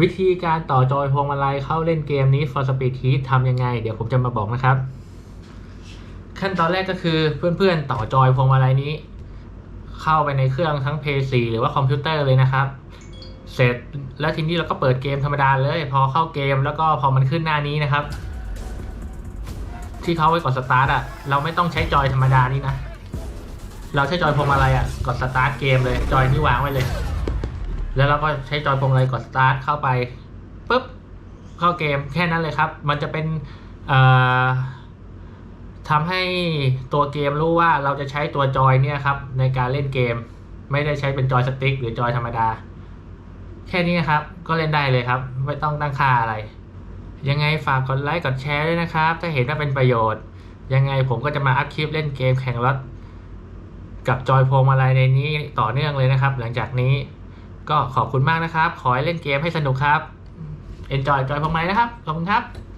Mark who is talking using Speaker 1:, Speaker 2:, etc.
Speaker 1: วิธีการต่อจอยพวงมาลัยเข้าเล่นเกมนี้ For Speed Heat ทำยังไง เดี๋ยวผมจะมาบอกนะครับ ขั้นตอนแรกก็คือเพื่อนๆ ต่อจอยพวงมาลัยนี้ เข้าไปในเครื่องทั้ง PS4 หรือว่าคอมพิวเตอร์เลยนะครับ เสร็จแล้วทีนี้เราก็เปิดเกมธรรมดาเลย พอเข้าเกมแล้วก็พอมันขึ้นหน้านี้นะครับ ที่เขาไว้กดสตาร์ทอะเราไม่ต้องใช้จอยธรรมดานี่นะเราใช้จอยพวงมาลัยอะกดสตาร์ทเกมเลยจอยนี่วางไว้เลย แล้วเราก็ใช้จอยพวงมาลัยกดสตาร์ทเข้าไปปุ๊บเข้าเกมแค่นั้นเลยครับ มันจะเป็นทำให้ตัวเกมรู้ว่าเราจะใช้ตัวจอยเนี่ยครับในการเล่นเกม ไม่ได้ใช้เป็นจอยสติ๊กหรือจอยธรรมดา แค่นี้นครับก็เล่นได้เลยครับ ไม่ต้องตั้งค่าอะไร ยังไงฝากกดไลค์กดแชร์ด้วยนะครับ ถ้าเห็นว่าเป็นประโยชน์ ยังไงผมก็จะมาอัพคลิปเล่นเกมแข่งรถกับจอยพวงมาลัยในนี้ต่อเนื่องเลยนะครับ หลังจากนี้ ก็ขอบคุณมากนะครับ ขอให้เล่นเกมให้สนุกครับ Enjoy จอยพวงมาลัยนะครับ ขอบคุณครับ